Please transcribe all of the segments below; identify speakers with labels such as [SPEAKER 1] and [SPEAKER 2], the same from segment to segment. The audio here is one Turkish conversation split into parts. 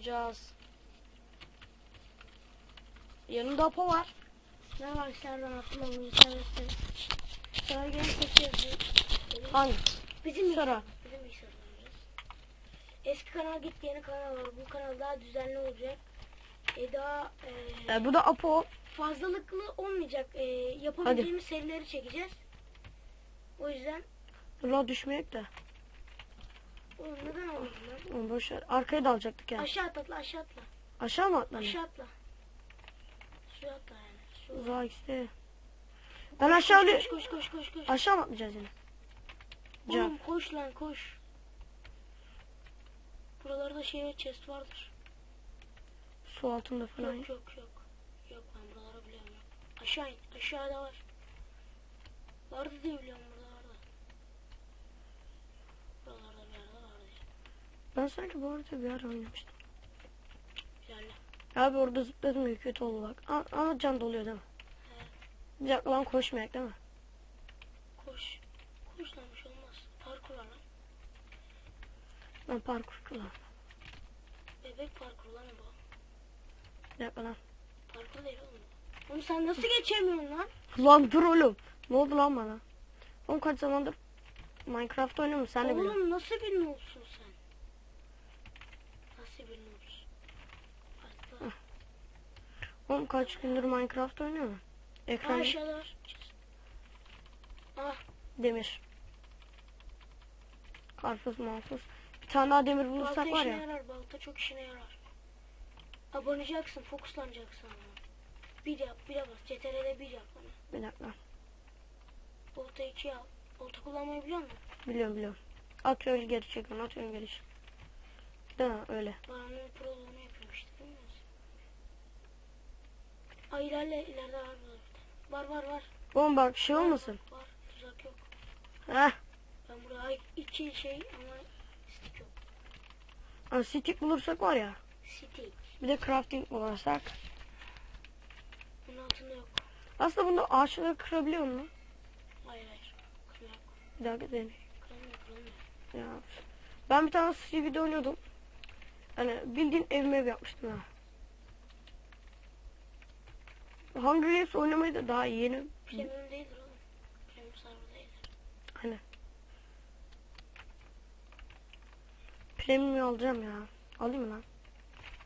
[SPEAKER 1] oynayacağız. Yanımda Apo var.
[SPEAKER 2] Arkadaşlar ben Abdullah Buyur Servet'te. Sonra gene seçiyoruz.
[SPEAKER 1] Hangi?
[SPEAKER 2] Bizim
[SPEAKER 1] Sonra.
[SPEAKER 2] Bizim oynayacağız. Eski kanal gitti yeni kanal var. Bu kanal daha düzenli olacak. E daha e,
[SPEAKER 1] E, bu da Apo.
[SPEAKER 2] fazlalıklı olmayacak. E, yapabildiğimiz serileri çekeceğiz. O yüzden
[SPEAKER 1] La düşmeyek de.
[SPEAKER 2] Oğlum neden oldu lan?
[SPEAKER 1] Oğlum boş ver. Arkaya da alacaktık yani.
[SPEAKER 2] Aşağı atla aşağı atla.
[SPEAKER 1] Aşağı mı atlanıyor?
[SPEAKER 2] Aşağı atla. Suya atla yani. Su.
[SPEAKER 1] Uzağa işte. Ben aşağı
[SPEAKER 2] koş,
[SPEAKER 1] koş,
[SPEAKER 2] koş koş koş koş.
[SPEAKER 1] Aşağı mı atlayacağız yine? Can.
[SPEAKER 2] Oğlum koş lan koş. Buralarda şey chest vardır.
[SPEAKER 1] Su altında falan.
[SPEAKER 2] Yok yok yok. Yok ben buraları biliyorum. Aşağı in. Aşağıda var. Vardı diye biliyorum burada vardı. Buralarda bir yerde vardı.
[SPEAKER 1] Ben sanki bu arada bir ara oynamıştım.
[SPEAKER 2] Güzel.
[SPEAKER 1] Abi orada zıpladım ya kötü oldu bak. Ama, ama can doluyor değil mi? Bir dakika lan koşmayak değil mi?
[SPEAKER 2] Koş. Koş lan bir şey olmaz. Parkur lan.
[SPEAKER 1] Ben parkur kullan.
[SPEAKER 2] Bebek parkur lan bu.
[SPEAKER 1] Bir dakika lan.
[SPEAKER 2] Parkur değil oğlum. Oğlum sen nasıl geçemiyorsun lan?
[SPEAKER 1] Lan dur oğlum. Ne oldu lan bana? Oğlum kaç zamandır Minecraft oynuyorum sen de biliyorsun.
[SPEAKER 2] Oğlum nasıl bilmiyorsun sen? Nasıl bilmiyorsun? Atla.
[SPEAKER 1] Oğlum kaç gündür Minecraft oynuyorum.
[SPEAKER 2] Aa,
[SPEAKER 1] Ekran
[SPEAKER 2] var. Ah
[SPEAKER 1] demir. Karpuz mahpuz. Bir tane daha demir
[SPEAKER 2] balta
[SPEAKER 1] bulursak var
[SPEAKER 2] işine
[SPEAKER 1] ya.
[SPEAKER 2] yarar. Balta çok işine yarar. Abonacaksın. Fokuslanacaksın. Bir yap. Bir yap. CTRL'de bir yap bana.
[SPEAKER 1] Bir dakika.
[SPEAKER 2] Volta 2 al. Volta kullanmayı biliyor musun?
[SPEAKER 1] Biliyorum biliyorum. Atıyorum geri çekiyorum atıyorum geri çekiyorum. Mi öyle.
[SPEAKER 2] Ben Ay ilerle. ileride var. Var var var.
[SPEAKER 1] Oğlum bak şey olmasın.
[SPEAKER 2] Var. var. Tuzak yok.
[SPEAKER 1] Heh.
[SPEAKER 2] Ben buraya iki şey ama stick yok.
[SPEAKER 1] Hani stick bulursak var ya.
[SPEAKER 2] Stick.
[SPEAKER 1] Bir de crafting bulursak.
[SPEAKER 2] Bunun altında yok.
[SPEAKER 1] Aslında bunda ağaçları kırabiliyor mu?
[SPEAKER 2] Hayır hayır. Kırma yok.
[SPEAKER 1] Bir dakika deneyim. Ya. Ben bir tane CV'de oynuyordum. Hani bildiğin evime ev yapmıştım ha. Hunger Games oynamayı da daha yeni.
[SPEAKER 2] Premium değildir oğlum. Premium server değildir.
[SPEAKER 1] Hani. Premium alacağım ya. Alayım mı lan?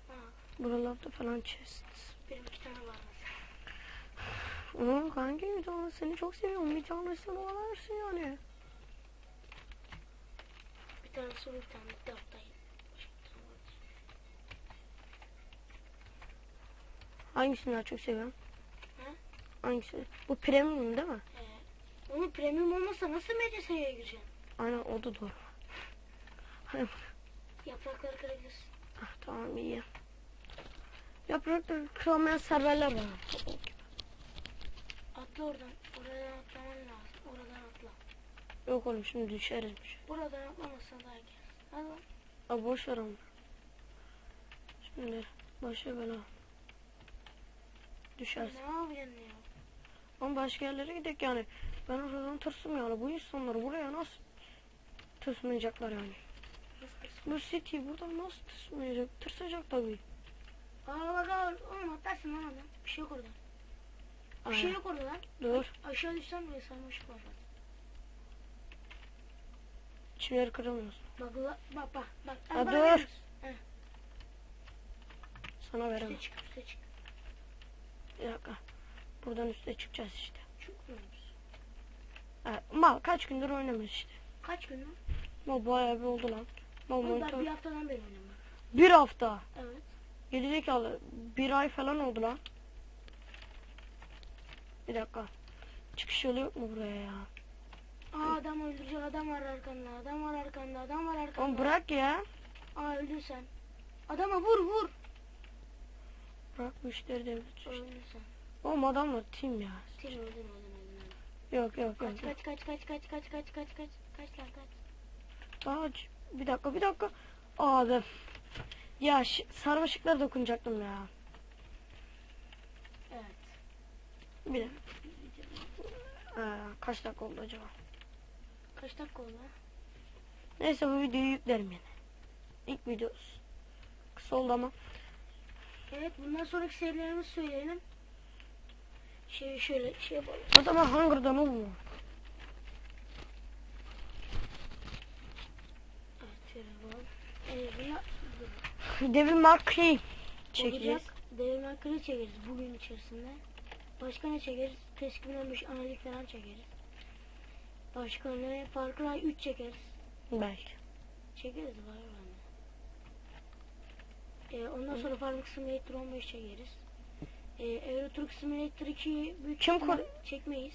[SPEAKER 2] Ha.
[SPEAKER 1] Buralarda falan chest.
[SPEAKER 2] Benim iki tane var mesela.
[SPEAKER 1] Oğlum kanki bir tane seni çok seviyorum. Bir tanesini bana versin yani.
[SPEAKER 2] Bir tane soru bir tane bir tane.
[SPEAKER 1] Hangisini daha çok seviyorum?
[SPEAKER 2] Ha?
[SPEAKER 1] Hangisi? Bu premium değil mi?
[SPEAKER 2] Ee, onun premium olmasa nasıl MCS'ye gireceksin?
[SPEAKER 1] Aynen o da doğru. Hani,
[SPEAKER 2] Yaprakları kırabilirsin.
[SPEAKER 1] ah, tamam iyi. Yaprakları kıramayan serverler var.
[SPEAKER 2] Atla oradan. Oradan atlaman lazım. Oradan atla.
[SPEAKER 1] Yok oğlum şimdi düşeriz.
[SPEAKER 2] Buradan atlamazsan daha iyi. Hadi lan.
[SPEAKER 1] Abi boş ver onu. Şimdi başa bela. Düşersin.
[SPEAKER 2] Ne yapacaksın ya?
[SPEAKER 1] Ama başka yerlere gidelim yani. Ben oradan tırsım yani. Bu insanlar buraya nasıl tırsmayacaklar yani. Bu city buradan nasıl tırsmayacak? Tırsacak tabii.
[SPEAKER 2] Bak aa, oğlum atlarsın lan oradan. Bir şey yok orada. Bir
[SPEAKER 1] Aynen.
[SPEAKER 2] şey yok orada lan.
[SPEAKER 1] Dur.
[SPEAKER 2] Aşağı düşsen bile sarmaşık var.
[SPEAKER 1] Çimleri kıramıyorsun.
[SPEAKER 2] Bak la- bak bak bak.
[SPEAKER 1] Ha,
[SPEAKER 2] Aa,
[SPEAKER 1] dur. Sana veremem.
[SPEAKER 2] Üste çık üste çık.
[SPEAKER 1] Bir dakika. Buradan üste çıkacağız işte.
[SPEAKER 2] Mutluyuz.
[SPEAKER 1] Ha, mal kaç gündür oynamıyoruz işte.
[SPEAKER 2] Kaç gün mü?
[SPEAKER 1] Mal bayağı bir oldu lan. Mal monitör.
[SPEAKER 2] bir haftadan beri oynuyorum.
[SPEAKER 1] Bir hafta.
[SPEAKER 2] Evet.
[SPEAKER 1] Gerizekalı. Bir ay falan oldu lan. Bir dakika. Çıkış yolu yok mu buraya ya?
[SPEAKER 2] Aa adam öldürecek adam var arkanda adam var arkanda adam var arkanda.
[SPEAKER 1] Oğlum bırak ya.
[SPEAKER 2] Aa öldün sen. Adama vur vur.
[SPEAKER 1] Bırak bu işleri devlet.
[SPEAKER 2] Öldün sen.
[SPEAKER 1] Oğlum adam var team ya.
[SPEAKER 2] Tim öldün öldün. öldün.
[SPEAKER 1] Yok yok yok.
[SPEAKER 2] Kaç kaç kaç kaç kaç kaç kaç kaç kaç kaç lan kaç.
[SPEAKER 1] Bir dakika bir dakika. Abi. Ya sarmaşıklara dokunacaktım ya.
[SPEAKER 2] Evet.
[SPEAKER 1] Bir de. Ee, kaç dakika oldu acaba?
[SPEAKER 2] Kaç dakika oldu?
[SPEAKER 1] Neyse bu videoyu yüklerim yine. İlk videosu. kısa oldu ama.
[SPEAKER 2] Evet bundan sonraki serilerimizi söyleyelim. Şey şöyle şey yapalım.
[SPEAKER 1] O zaman Hunger'dan olmuyor. Devil Mark'ı çekeceğiz.
[SPEAKER 2] Devrim Kırı çekeriz bugün içerisinde. Başka ne çekeriz? 2015 analiz falan çekeriz. Başka ne? Far Cry 3 çekeriz.
[SPEAKER 1] Belki.
[SPEAKER 2] Çekeriz var bende. Ee, ondan sonra Farming Simulator 15 çekeriz. Ee, Euro Truck Simulator 2 büyük
[SPEAKER 1] Kim kur-
[SPEAKER 2] çekmeyiz.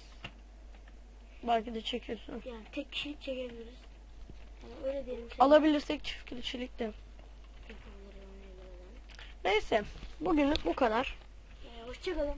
[SPEAKER 1] Belki de çekiyorsun.
[SPEAKER 2] Yani tek kişilik çekebiliriz. Yani öyle diyelim.
[SPEAKER 1] Alabilirsek çift kişilik de. Neyse. Bugünlük bu kadar.
[SPEAKER 2] Ee, hoşçakalın.